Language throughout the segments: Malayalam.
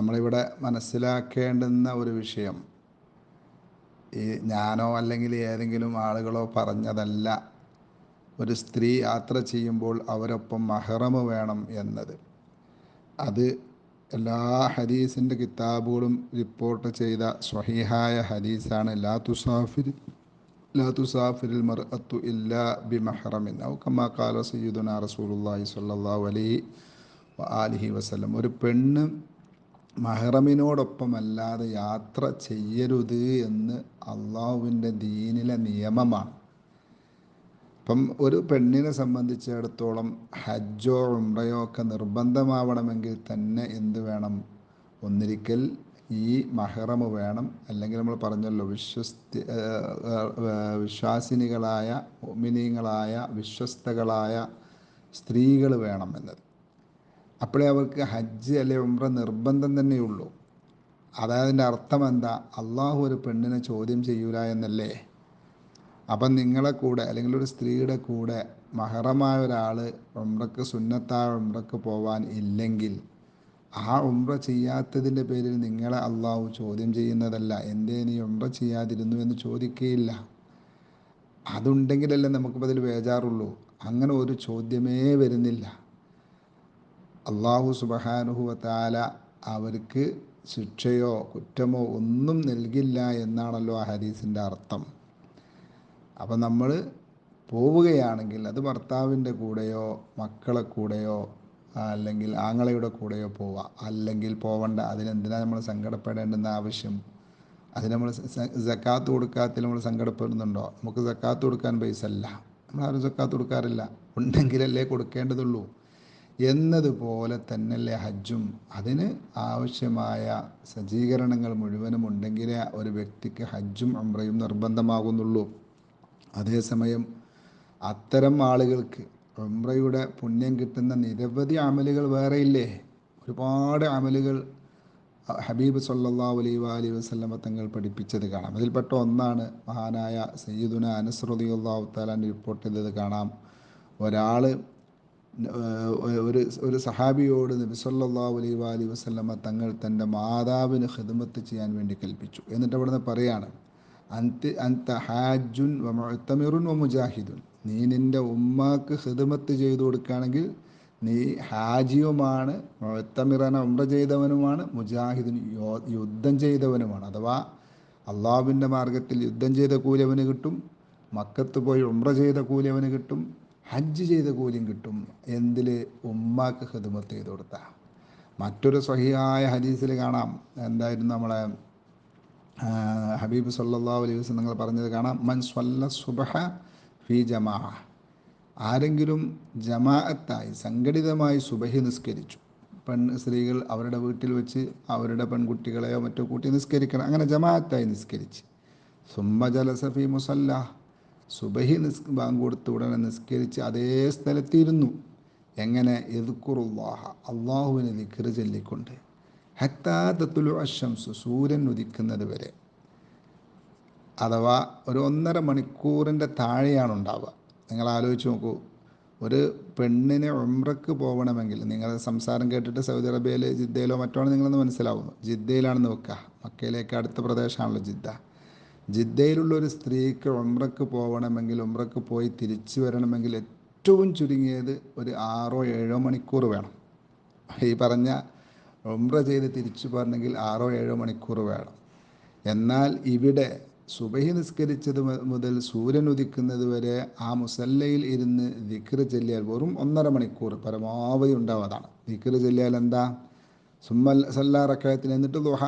നമ്മളിവിടെ മനസ്സിലാക്കേണ്ടുന്ന ഒരു വിഷയം ഈ ഞാനോ അല്ലെങ്കിൽ ഏതെങ്കിലും ആളുകളോ പറഞ്ഞതല്ല. ഒരു സ്ത്രീ യാത്ര ചെയ്യുമ്പോൾ അവരൊപ്പം മഹറമ് വേണം എന്നത്. അത് എല്ലാ ഹദീസിന്റെ കിതാബുകളും റിപ്പോർട്ട് ചെയ്ത സ്വഹീഹായ ഹദീസാണ്. ലാ തുസാഫിർ ലാ തുസാഫിരിൽ മർഅത്തു ഇല്ലാ ബി മഹറമിൻ ഔ കമാ കാല സയ്യിദുന റസൂലുള്ളാഹി സ്വല്ലല്ലാഹു അലൈഹി വ വസല്ലം. ഒരു പെണ്ണ് മഹറമിനോടൊപ്പം അല്ലാതെ യാത്ര ചെയ്യരുത് എന്ന് അള്ളാഹുവിന്റെ ദീനിലെ നിയമമാണ്. അപ്പം ഒരു പെണ്ണിനെ സംബന്ധിച്ചിടത്തോളം ഹജ്ജോ ഉംറയോ ഒക്കെ നിർബന്ധമാവണമെങ്കിൽ തന്നെ എന്ത് വേണം? ഒന്നിരിക്കൽ ഈ മഹ്റമ് വേണം. അല്ലെങ്കിൽ നമ്മൾ പറഞ്ഞല്ലോ വിശ്വസ്തി വിശ്വാസിനികളായ ഒമിനീങ്ങളായ വിശ്വസ്തകളായ സ്ത്രീകൾ വേണം എന്നത്. അപ്പോഴേ അവർക്ക് ഹജ്ജ് അല്ലെ ഉംറ നിർബന്ധം തന്നെയുള്ളൂ. അതായത് അതിന്റെ അർത്ഥം എന്താ? അള്ളാഹു ഒരു പെണ്ണിനെ ചോദ്യം ചെയ്യൂല എന്നല്ലേ? അപ്പം നിങ്ങളെ കൂടെ അല്ലെങ്കിൽ ഒരു സ്ത്രീയുടെ കൂടെ മഹറമായ ഒരാൾ ഉംറക്ക് സുന്നത്തായ ഉംറക്ക് പോവാൻ ഇല്ലെങ്കിൽ ആ ഉംറ ചെയ്യാത്തതിന്റെ പേരിൽ നിങ്ങളെ അള്ളാഹു ചോദ്യം ചെയ്യുന്നതല്ല. എന്തേ നീ ഉംറ ചെയ്യാതിരുന്നു എന്ന് ചോദിക്കുകയില്ല അതുണ്ടെങ്കിലല്ലേ നമുക്കിപ്പോൾ അതിൽ വേജാറുള്ളൂ. അങ്ങനെ ഒരു ചോദ്യമേ വരുന്നില്ല. അള്ളാഹു സുബഹാനുഹുവത്താല അവർക്ക് ശിക്ഷയോ കുറ്റമോ ഒന്നും നൽകില്ല എന്നാണല്ലോ ആ ഹദീസിന്റെ അർത്ഥം. അപ്പം നമ്മൾ പോവുകയാണെങ്കിൽ അത് ഭർത്താവിന്റെ കൂടെയോ മക്കളെ കൂടെയോ അല്ലെങ്കിൽ ആങ്ങളയുടെ കൂടെയോ പോവുക അല്ലെങ്കിൽ പോവണ്ട അതിനെന്തിനാണ് നമ്മൾ സങ്കടപ്പെടേണ്ടുന്ന ആവശ്യം? അതിന് നമ്മൾ സക്കാത്ത് കൊടുക്കാത്തിൽ നമ്മൾ സങ്കടപ്പെടുന്നുണ്ടോ? നമുക്ക് സക്കാത്ത് കൊടുക്കാൻ പൈസ അല്ല നമ്മൾ ആരും സക്കാത്ത് കൊടുക്കാറില്ല. ഉണ്ടെങ്കിലല്ലേ കൊടുക്കേണ്ടതുള്ളൂ. എന്നതുപോലെ തന്നെയല്ലേ ഹജ്ജും. അതിന് ആവശ്യമായ സജ്ജീകരണങ്ങൾ മുഴുവനും ഉണ്ടെങ്കിലേ ഒരു വ്യക്തിക്ക് ഹജ്ജും അമ്രയും നിർബന്ധമാകുന്നുള്ളൂ. അതേസമയം അത്തരം ആളുകൾക്ക് ഉംറയുടെ പുണ്യം കിട്ടുന്ന നിരവധി അമലുകൾ വേറെയില്ലേ? ഒരുപാട് അമലുകൾ ഹബീബ് സല്ലാ അലൈ അലി വസ്ലമ തങ്ങൾ പഠിപ്പിച്ചത് കാണാം. അതിൽപ്പെട്ട ഒന്നാണ് മഹാനായ സയ്യിദുന അനസ്രദി അള്ളാഹു താലാൻ റിപ്പോർട്ട് ചെയ്തത് കാണാം. ഒരാൾ ഒരു ഒരു സഹാബിയോട് നബി സല്ലാ അലൈ അലി വസ്ലമ തങ്ങൾ തന്റെ മാതാവിന് ഹിദമത്ത് ചെയ്യാൻ വേണ്ടി കൽപ്പിച്ചു. എന്നിട്ട് അവിടുന്ന് പറയാണ് അന്ത് അന്ത ഹാജുൻ വ മുഅത്തമിറുൻ വ മുജാഹിദുൻ. നീ നിന്റെ ഉമ്മാക്ക് ഹിദമത്ത് ചെയ്തു കൊടുക്കുകയാണെങ്കിൽ നീ ഹാജിയുമാണ് മുഴത്തമിറന ഉംറ ചെയ്തവനുമാണ് മുജാഹിദിൻ യുദ്ധം ചെയ്തവനുമാണ്. അഥവാ അള്ളാഹുവിന്റെ മാർഗത്തിൽ യുദ്ധം ചെയ്ത കൂലി അവന് കിട്ടും മക്കത്ത് പോയി ഉംറ ചെയ്ത കൂലി അവന് കിട്ടും ഹജ്ജ് ചെയ്ത കൂലിയും കിട്ടും. എന്തിൽ ഉമ്മാക്ക് ഹിദമത്ത് ചെയ്ത് കൊടുത്ത. മറ്റൊരു സഹിയായ ഹദീസിൽ കാണാം. എന്തായിരുന്നു നമ്മളെ ഹബീബ് സല്ലാ അലൈഹി വസ്ലം നിങ്ങൾ പറഞ്ഞത് കാണാം. മൻ സ്വല്ല സുബഹ ഫി ജമാ ആരെങ്കിലും ജമാഅത്തായി സംഘടിതമായി സുബഹി നിസ്കരിച്ചു. പെൺ സ്ത്രീകൾ അവരുടെ വീട്ടിൽ വെച്ച് അവരുടെ പെൺകുട്ടികളെയോ മറ്റോ കൂട്ടി നിസ്കരിക്കണം. അങ്ങനെ ജമാഅത്തായി നിസ്കരിച്ച്. സുമ്മ ജലസഫി മുസല്ല. സുബഹി നിസ് ബാങ്ക് കൊടുത്ത് ഉടനെ നിസ്കരിച്ച് അതേ സ്ഥലത്തിരുന്നു. എങ്ങനെ? എതുക്കുറുല്ലാഹ അള്ളാഹുവിനെ ദിക്കറ് ചൊല്ലിക്കൊണ്ട്. ഹത്താത്തുലു അശംസു സൂര്യൻ ഉദിക്കുന്നത് വരെ. അഥവാ ഒരു ഒന്നര മണിക്കൂറിന്റെ താഴെയാണ് ഉണ്ടാവുക. നിങ്ങൾ ആലോചിച്ച് നോക്കൂ. ഒരു പെണ്ണിനെ ഉംറക്ക് പോകണമെങ്കിൽ നിങ്ങൾ സംസാരം കേട്ടിട്ട് സൗദി അറേബ്യയിൽ ജിദ്ദയിലോ മറ്റോ നിങ്ങളെന്ന് മനസ്സിലാവുന്നു. ജിദ്ദയിലാണെന്ന് വെക്കുക. മക്കയിലേക്ക് അടുത്ത പ്രദേശമാണല്ലോ ജിദ്ദ. ജിദ്ദയിലുള്ള ഒരു സ്ത്രീക്ക് ഉമ്രക്ക് പോകണമെങ്കിൽ ഉമ്രക്ക് പോയി തിരിച്ചു വരണമെങ്കിൽ ഏറ്റവും ചുരുങ്ങിയത് ഒരു ആറോ ഏഴോ മണിക്കൂർ വേണം. ഈ പറഞ്ഞ ഉമ്ര ചെയ്ത് തിരിച്ചു പോരണമെങ്കിൽ ആറോ ഏഴോ മണിക്കൂർ വേണം. എന്നാൽ ഇവിടെ സുബഹി നിസ്കരിച്ചത് മുതൽ സൂര്യൻ ഉദിക്കുന്നത് വരെ ആ മുസല്ലയിൽ ഇരുന്ന് ദിക്ർ ചെല്ലിയാൽ വെറും ഒന്നര മണിക്കൂർ പരമാവധി ഉണ്ടാവുന്നതാണ് ദിക്ർ ചെല്ലിയാൽ എന്താ? സുമ്മൽ സല്ലാ റക്കായത്തിൽ എന്നിട്ട് ദുഹ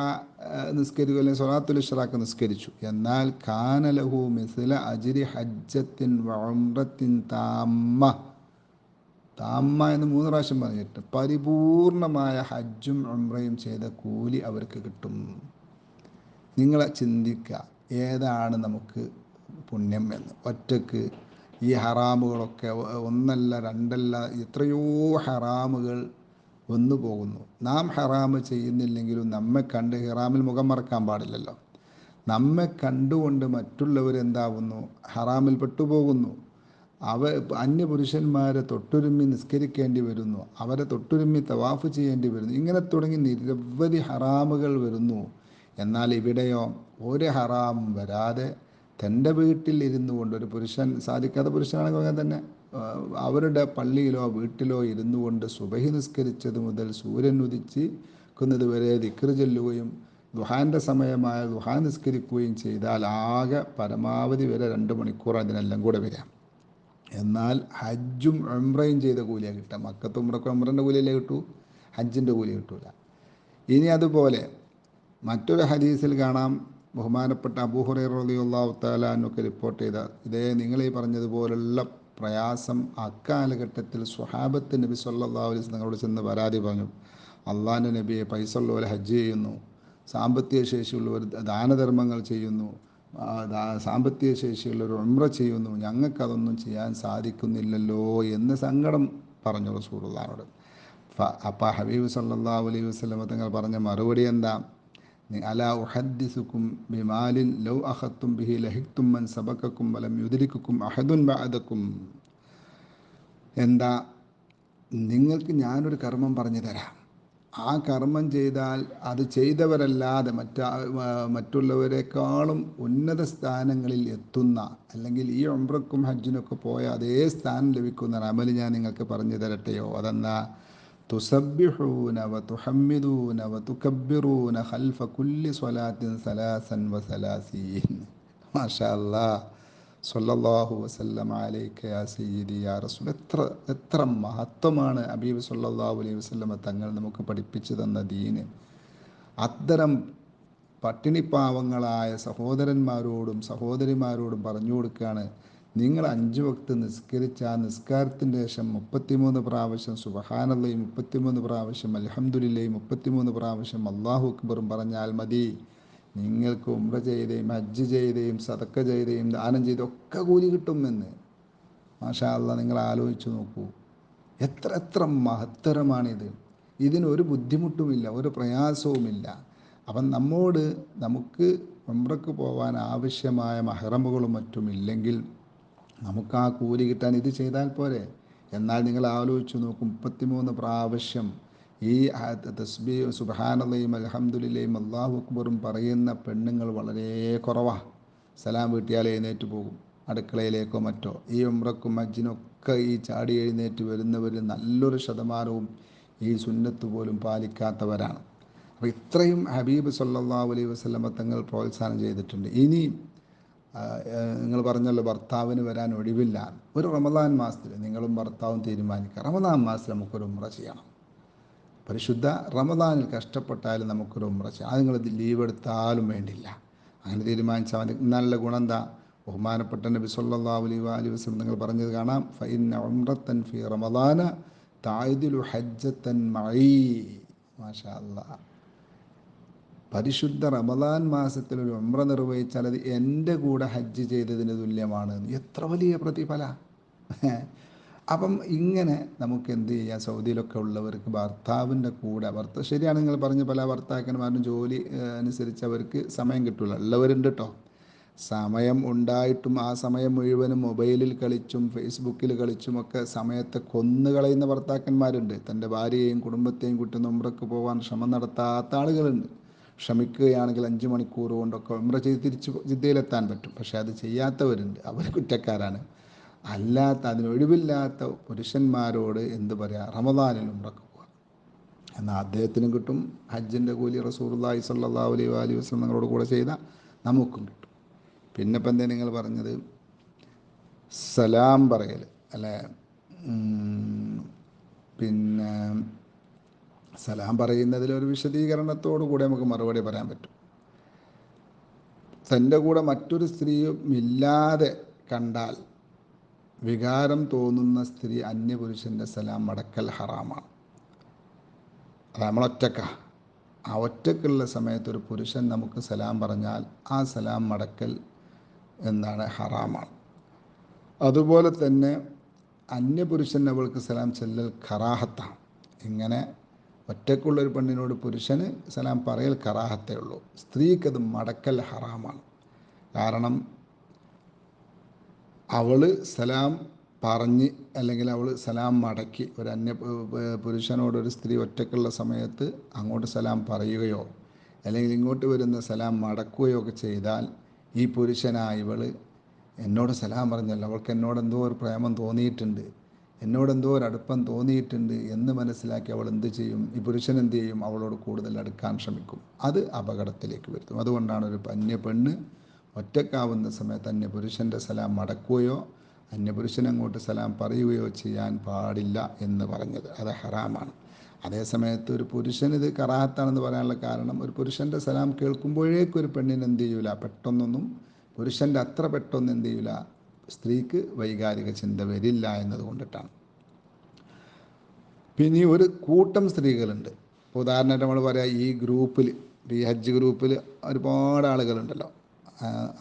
നിസ്കരിക്കുക അല്ലെങ്കിൽ സൊലാത്തുൽ ഇഷ്റാഖ് നിസ്കരിച്ചു. എന്നാൽ കാനലഹു മിസില അജിരി ഹജ്ജത്തിൻ വമ്രത്തിൻ താമ്മ. താമ്മ എന്ന് മൂന്ന് പ്രാവശ്യം പറഞ്ഞിട്ട് പരിപൂർണമായ ഹജ്ജും ഉംറയും ചെയ്ത കൂലി അവർക്ക് കിട്ടും. നിങ്ങളെ ചിന്തിക്കുക ഏതാണ് നമുക്ക് പുണ്യം എന്ന്. ഒറ്റയ്ക്ക് ഈ ഹറാമുകളൊക്കെ ഒന്നല്ല രണ്ടല്ല എത്രയോ ഹറാമുകൾ വന്നു പോകുന്നു. നാം ഹറാമ് ചെയ്യുന്നില്ലെങ്കിലും നമ്മെ കണ്ട് ഹറാമിൽ മുഖം മറക്കാൻ പാടില്ലല്ലോ. നമ്മെ കണ്ടുകൊണ്ട് മറ്റുള്ളവർ എന്താവുന്നു ഹറാമിൽ പെട്ടുപോകുന്നു. അവ അന്യപുരുഷന്മാരെ തൊട്ടുരുമ്മി നിസ്കരിക്കേണ്ടി വരുന്നു. അവരെ തൊട്ടുരുമ്മി തവാഫ് ചെയ്യേണ്ടി വരുന്നു. ഇങ്ങനെ തുടങ്ങി നിരവധി ഹറാമുകൾ വരുന്നു. എന്നാൽ ഇവിടെയോ ഒരു ഹറാമും വരാതെ തന്റെ വീട്ടിലിരുന്നു കൊണ്ട് ഒരു പുരുഷൻ സാധിക്കാത്ത പുരുഷനാണെങ്കിൽ അങ്ങനെ തന്നെ അവരുടെ പള്ളിയിലോ വീട്ടിലോ ഇരുന്നു കൊണ്ട് സുബഹി നിസ്കരിച്ചത് മുതൽ സൂര്യൻ ഉദിച്ച് ക്കുന്നത് വരെ ദിക്ർ ചെല്ലുകയും ദുഹാന്റെ സമയമായ ദുഹാൻ നിസ്കരിക്കുകയും ചെയ്താൽ ആകെ പരമാവധി വരെ രണ്ട് മണിക്കൂർ അതിനെല്ലാം കൂടെ വരാം എന്നാൽ ഹജ്ജും ഉംറയും ചെയ്ത കൂലിയാണ് കിട്ടുക. മക്കത്ത് ഉംറക്ക് ഉംറന്റെ കൂലിയല്ലേ കിട്ടൂ? ഹജ്ജിന്റെ കൂലി കിട്ടൂല. ഇനി അതുപോലെ മറ്റൊരു ഹദീസിൽ കാണാം. ബഹുമാനപ്പെട്ട അബൂഹുറൈറിയുള്ള താലാനൊക്കെ റിപ്പോർട്ട് ചെയ്ത. ഇതേ നിങ്ങളീ പറഞ്ഞതുപോലുള്ള പ്രയാസം അക്കാലഘട്ടത്തിൽ സുഹാബത്ത് നബി സല്ലല്ലാഹു അലൈഹി വസല്ലം നിങ്ങളോട് ചെന്ന് പരാതി പറഞ്ഞു. അള്ളാഹിന്റെ നബിയെ പൈസ ഉള്ളവർ ഹജ്ജ് ചെയ്യുന്നു. സാമ്പത്തിക ശേഷിയുള്ളവർ ദാനധർമ്മങ്ങൾ ചെയ്യുന്നു. സാമ്പത്തിക ശേഷിയുള്ളവർ ഉംറ ചെയ്യുന്നു. ഞങ്ങൾക്കതൊന്നും ചെയ്യാൻ സാധിക്കുന്നില്ലല്ലോ എന്ന് സങ്കടം പറഞ്ഞു റസൂറുള്ളാനോട് അപ്പം ഹബീബ് സല്ലാ അലൈഹി വസല്ലം തങ്ങൾ പറഞ്ഞ മറുപടി എന്താ? അലാ ഉഹദ്ദിസുക്കും ബിമാലിൻ ലൗ അഖത്തും ബിഹി ലഹിക്തും മൻ സബക്കും വലം യുദ്രിക്കുക്കും അഹദുൻ ബഅദക്കും എന്താ? നിങ്ങൾക്ക് ഞാനൊരു കർമ്മം പറഞ്ഞു തരാം. ആ കർമ്മം ചെയ്താൽ അത് ചെയ്തവരല്ലാതെ മറ്റാ മറ്റുള്ളവരെക്കാളും ഉന്നത സ്ഥാനങ്ങളിൽ എത്തുന്ന അല്ലെങ്കിൽ ഈ ഒമ്പ്രക്കും ഹജ്ജിനൊക്കെ പോയ അതേ സ്ഥാനം ലഭിക്കുന്ന അമൽ ഞാൻ നിങ്ങൾക്ക് പറഞ്ഞു തരട്ടെയോ? അതെന്നാ തുസബ്ബിഹൂന വ തുഹമ്മിദൂന വ തുകബ്ബിറൂന ഖൽഫ കുല്ലി സ്വലാത്തിൻ സലാസൻ വ സലാസീൻ. മാഷാ അല്ലാ സല്ലല്ലാഹു വസല്ലം അലൈക യാ സയ്യിദി യാ റസൂൽ. എത്ര മഹത്വമാണ് അബീബ് സല്ലല്ലാഹു അലൈഹി വസല്ലമ തങ്ങൾ നമുക്ക് പഠിപ്പിച്ചു തന്ന ദീന്. അത്തരം പട്ടിണിപ്പാവങ്ങളായ സഹോദരന്മാരോടും സഹോദരിമാരോടും പറഞ്ഞു കൊടുക്കുകയാണ് നിങ്ങൾ അഞ്ച് വക്ത് നിസ്കരിച്ച ആ നിസ്കാരത്തിന്റെ ശേഷം മുപ്പത്തിമൂന്ന് പ്രാവശ്യം സുബഹാനല്ലയും മുപ്പത്തിമൂന്ന് പ്രാവശ്യം അലഹമുല്ലയും മുപ്പത്തിമൂന്ന് പ്രാവശ്യം അള്ളാഹു അക്ബറും പറഞ്ഞാൽ മതി. നിങ്ങൾക്ക് ഉമ്ര ചെയ്തേയും ഹജ്ജ് ചെയ്തേയും സതക്ക ചെയ്തേയും ദാനം ചെയ്തേയും ഒക്കെ കൂലി കിട്ടുമെന്ന്. മാഷാ അല്ല നിങ്ങൾ ആലോചിച്ച് നോക്കൂ. എത്ര എത്ര മഹത്തരമാണിത്. ഇതിനൊരു ബുദ്ധിമുട്ടുമില്ല ഒരു പ്രയാസവുമില്ല. അപ്പം നമ്മോട് നമുക്ക് ഉംറക്ക് പോകാൻ ആവശ്യമായ മഹറമുകളും മറ്റും ഇല്ലെങ്കിൽ നമുക്ക് ആ കൂലി കിട്ടാൻ ഇത് ചെയ്താൽ പോരെ. എന്നാൽ നിങ്ങൾ ആലോചിച്ച് നോക്കും മുപ്പത്തിമൂന്ന് പ്രാവശ്യം ഈ തസ്ബി സുബഹാനല്ലയും അലഹമുല്ലയും അള്ളാഹു അക്ബറും പറയുന്ന പെണ്ണുങ്ങൾ വളരെ കുറവാ. സലാം വീട്ടിയാൽ എഴുന്നേറ്റ് പോകും അടുക്കളയിലേക്കോ മറ്റോ. ഈ ഉമ്രക്കും അജ്ജിനൊക്കെ ഈ ചാടി എഴുന്നേറ്റ് വരുന്നവർ നല്ലൊരു ശതമാനവും ഈ സുന്നത്ത് പോലും പാലിക്കാത്തവരാണ്. അപ്പോൾ ഇത്രയും ഹബീബ് സല്ലാ അലൈഹി വസല്ലമ തങ്ങൾ പ്രോത്സാഹനം ചെയ്തിട്ടുണ്ട്. ഇനി നിങ്ങൾ പറഞ്ഞല്ലോ ഭർത്താവിന് വരാൻ ഒഴിവില്ല. ഒരു റമദാൻ മാസത്തിൽ നിങ്ങളും ഭർത്താവും തീരുമാനിക്കുക. റമദാൻ മാസത്തിൽ നമുക്കൊരു ഉമ്ര ചെയ്യണം. പരിശുദ്ധ റമദാനിൽ കഷ്ടപ്പെട്ടാലും നമുക്കൊരു ഉമ്ര ചെയ്യാം. അത് നിങ്ങൾ ലീവ് എടുത്താലും വേണ്ടില്ല. അങ്ങനെ തീരുമാനിച്ചാൽ മതി. നല്ല ഗുണം എന്താ? ബഹുമാനപ്പെട്ട നബി സല്ലല്ലാഹു അലൈഹി അലി വസല്ലം നിങ്ങൾ പറഞ്ഞത് കാണാം. ഫൈൻ ഉംറത്തൻ ഫി റമദാന തായ്ദിലു ഹജ്ജത്തൻ മഈ. മാഷാ അല്ലാഹ്. പരിശുദ്ധ റമദാൻ മാസത്തിൽ ഒരു ഉമ്ര നിർവഹിച്ചാൽ അത് എന്റെ കൂടെ ഹജ്ജ് ചെയ്തതിന് തുല്യമാണ്. എത്ര വലിയ പ്രതിഫല. അപ്പം ഇങ്ങനെ നമുക്ക് എന്ത് ചെയ്യാം? സൗദിയിലൊക്കെ ഉള്ളവർക്ക് ഭർത്താവിന്റെ കൂടെ ഭർത്ത ശരിയാണ് നിങ്ങൾ പറഞ്ഞ പല ഭർത്താക്കന്മാരും ജോലി അനുസരിച്ച് അവർക്ക് സമയം കിട്ടില്ല ഉള്ളവരുണ്ട് കേട്ടോ സമയം ഉണ്ടായിട്ടും ആ സമയം മുഴുവനും മൊബൈലിൽ കളിച്ചും ഫേസ്ബുക്കിൽ കളിച്ചും ഒക്കെ സമയത്തെ കൊന്നുകളയുന്ന ഭർത്താക്കന്മാരുണ്ട്. തന്റെ ഭാര്യയെയും കുടുംബത്തെയും കൂട്ടി ഉംറക്ക് പോകാൻ ശ്രമം നടത്താത്ത ആളുകളുണ്ട്. ശ്രമിക്കുകയാണെങ്കിൽ അഞ്ച് മണിക്കൂർ കൊണ്ടൊക്കെ ഉംറ ചെയ്ത് തിരിച്ച് ജിദ്ദയിലെത്താൻ പറ്റും. പക്ഷേ അത് ചെയ്യാത്തവരുണ്ട്. അവർ കുറ്റക്കാരാണ്. അല്ലാത്ത അതിനൊഴിവില്ലാത്ത പുരുഷന്മാരോട് എന്ത് പറയുക റമദാനിൽ ഉംറക്ക് പോകാം എന്നാൽ അദ്ദേഹത്തിനും കിട്ടും. ഹജ്ജിന്റെ കൂലി റസൂർല്ലാഹി സല്ലാ അലൈഹി അലൈഹി വസ്ലം നിങ്ങളോട് കൂടെ ചെയ്ത നമുക്കും കിട്ടും. പിന്നെ ഇപ്പം എന്താ നിങ്ങൾ പറഞ്ഞത്? സലാം പറയൽ അല്ലേ? പിന്നെ സലാം പറയുന്നതിലൊരു വിശദീകരണത്തോടു കൂടെ നമുക്ക് മറുപടി പറയാൻ പറ്റും. തന്റെ കൂടെ മറ്റൊരു സ്ത്രീയും ഇല്ലാതെ കണ്ടാൽ വികാരം തോന്നുന്ന സ്ത്രീ അന്യപുരുഷന്റെ സലാം മടക്കൽ ഹറാമാണ്. അത് നമ്മളൊറ്റക്ക ആ ഒറ്റക്കുള്ള സമയത്ത് ഒരു പുരുഷൻ നമുക്ക് സലാം പറഞ്ഞാൽ ആ സലാം മടക്കൽ എന്താണ് ഹറാമാണ്. അതുപോലെ തന്നെ അന്യപുരുഷൻ അവൾക്ക് സലാം ചെല്ലൽ ഖറാഹത്താണ് ഇങ്ങനെ ഒറ്റക്കുള്ളൊരു പെണ്ണിനോട് പുരുഷന് സലാം പറയൽ കറാഹത്തേ ഉള്ളൂ. സ്ത്രീക്കത് മടക്കൽ ഹറാമാണ്. കാരണം അവൾ സലാം പറഞ്ഞ് അല്ലെങ്കിൽ അവൾ സലാം മടക്കി ഒരു അന്യ പുരുഷനോട് ഒരു സ്ത്രീ ഒറ്റക്കുള്ള സമയത്ത് അങ്ങോട്ട് സലാം പറയുകയോ അല്ലെങ്കിൽ ഇങ്ങോട്ട് വരുന്ന സലാം മടക്കുകയോ ഒക്കെ ചെയ്താൽ ഈ പുരുഷനായ ഇവൾ എന്നോട് സലാം പറഞ്ഞല്ലോ. അവൾക്ക് എന്നോട് എന്തോ ഒരു പ്രേമം തോന്നിയിട്ടുണ്ട്. എന്നോട് എന്തോ ഒരു അടുപ്പം തോന്നിയിട്ടുണ്ട് എന്ന് മനസ്സിലാക്കി അവൾ എന്ത് ചെയ്യും? ഈ പുരുഷൻ എന്ത് ചെയ്യും? അവളോട് കൂടുതൽ അടുക്കാൻ ശ്രമിക്കും. അത് അപകടത്തിലേക്ക് വരുത്തും. അതുകൊണ്ടാണ് ഒരു അന്യ പെണ്ണ് ഒറ്റക്കാവുന്ന സമയത്ത് അന്യ പുരുഷന്റെ സലാം മടക്കുകയോ അന്യപുരുഷൻ അങ്ങോട്ട് സലാം പറയുകയോ ചെയ്യാൻ പാടില്ല എന്ന് പറഞ്ഞത്. അത് ഹറാമാണ്. അതേസമയത്ത് ഒരു പുരുഷൻ ഇത് കറാഹത്താണെന്ന് പറയാനുള്ള കാരണം ഒരു പുരുഷന്റെ സലാം കേൾക്കുമ്പോഴേക്കും ഒരു പെണ്ണിന് എന്ത് ചെയ്യൂല? പെട്ടെന്നൊന്നും പുരുഷന്റെ അത്ര പെട്ടെന്ന് എന്ത് ചെയ്യൂല? സ്ത്രീക്ക് വൈകാരിക ചിന്ത വരില്ല എന്നതുകൊണ്ടിട്ടാണ്. പിന്നെ ഈ ഒരു കൂട്ടം സ്ത്രീകളുണ്ട്. ഉദാഹരണമായിട്ട് നമ്മൾ പറയാം ഈ ഗ്രൂപ്പിൽ ഈ ഹജ്ജ് ഗ്രൂപ്പിൽ ഒരുപാട് ആളുകളുണ്ടല്ലോ.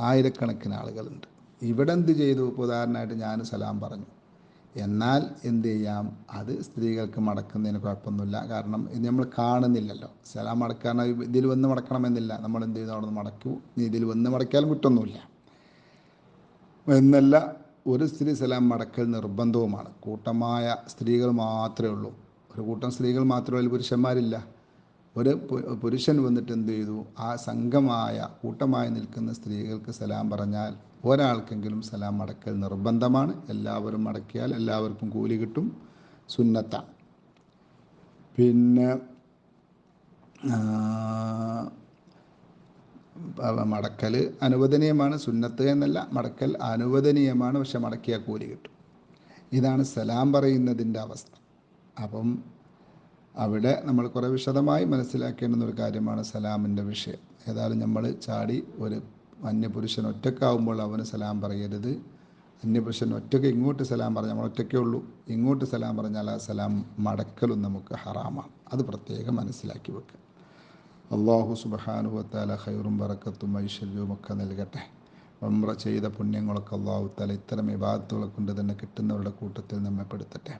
ആയിരക്കണക്കിന് ആളുകളുണ്ട്. ഇവിടെ എന്ത് ചെയ്തു? ഉദാഹരണമായിട്ട് ഞാൻ സലാം പറഞ്ഞു. എന്നാൽ എന്ത് ചെയ്യാം? അത് സ്ത്രീകൾക്ക് മടക്കുന്നതിന് കുഴപ്പമൊന്നുമില്ല. കാരണം ഇത് നമ്മൾ കാണുന്നില്ലല്ലോ. സലാം മടക്കാൻ ഇതിൽ വന്ന് മടക്കണമെന്നില്ല. നമ്മൾ എന്ത് ചെയ്തു? അവിടെ നിന്ന് മടക്കൂ. ഇതിൽ വന്ന് മടക്കിയാലും കുറ്റമൊന്നുമില്ല. എന്നല്ല ഒരു സ്ത്രീ സലാം മടക്കൽ നിർബന്ധവുമാണ്. കൂട്ടമായ സ്ത്രീകൾ മാത്രമേ ഉള്ളൂ. ഒരു കൂട്ടം സ്ത്രീകൾ മാത്രമേ ഉള്ളൂ പുരുഷന്മാരില്ല. ഒരു പുരുഷൻ വന്നിട്ട് എന്ത് ചെയ്തു? ആ സംഘമായ കൂട്ടമായി നിൽക്കുന്ന സ്ത്രീകൾക്ക് സലാം പറഞ്ഞാൽ ഒരാൾക്കെങ്കിലും സലാം മടക്കൽ നിർബന്ധമാണ്. എല്ലാവരും മടക്കിയാൽ എല്ലാവർക്കും കൂലി കിട്ടും. സുന്നത്ത. പിന്നെ മടക്കൽ അനുവദനീയമാണ് സുന്നത്ത് എന്നല്ല മടക്കൽ അനുവദനീയമാണ് പക്ഷെ മടക്കിയാൽ കൂലി കിട്ടും. ഇതാണ് സലാം പറയുന്നതിന്റെ അവസ്ഥ. അപ്പം അവിടെ നമ്മൾ കുറേ വിശദമായി മനസ്സിലാക്കേണ്ടുന്ന ഒരു കാര്യമാണ് സലാമിന്റെ വിഷയം. ഏതായാലും നമ്മൾ ചാടി ഒരു അന്യപുരുഷൻ ഒറ്റക്കാവുമ്പോൾ അവന് സലാം പറയരുത്. അന്യപുരുഷൻ ഒറ്റയ്ക്ക് ഇങ്ങോട്ട് സലാം പറഞ്ഞാൽ നമ്മൾ ഒറ്റയ്ക്കേ ഉള്ളൂ. ഇങ്ങോട്ട് സലാം പറഞ്ഞാൽ ആ സലാം മടക്കലും നമുക്ക് ഹറാമാണ്. അത് പ്രത്യേകം മനസ്സിലാക്കി വെക്കുക. അള്ളാഹു സുബഹാനുവത്താല ഖൈറും വറക്കത്തും ഐശ്വര്യവും ഒക്കെ നൽകട്ടെ. ഉംറ ചെയ്ത പുണ്യങ്ങളൊക്കെ അള്ളാഹു തല ഇത്തരം വിവാദത്തുകളെ കൊണ്ട് തന്നെ കിട്ടുന്നവരുടെ കൂട്ടത്തിൽ നമ്മെ പെടുത്തട്ടെ.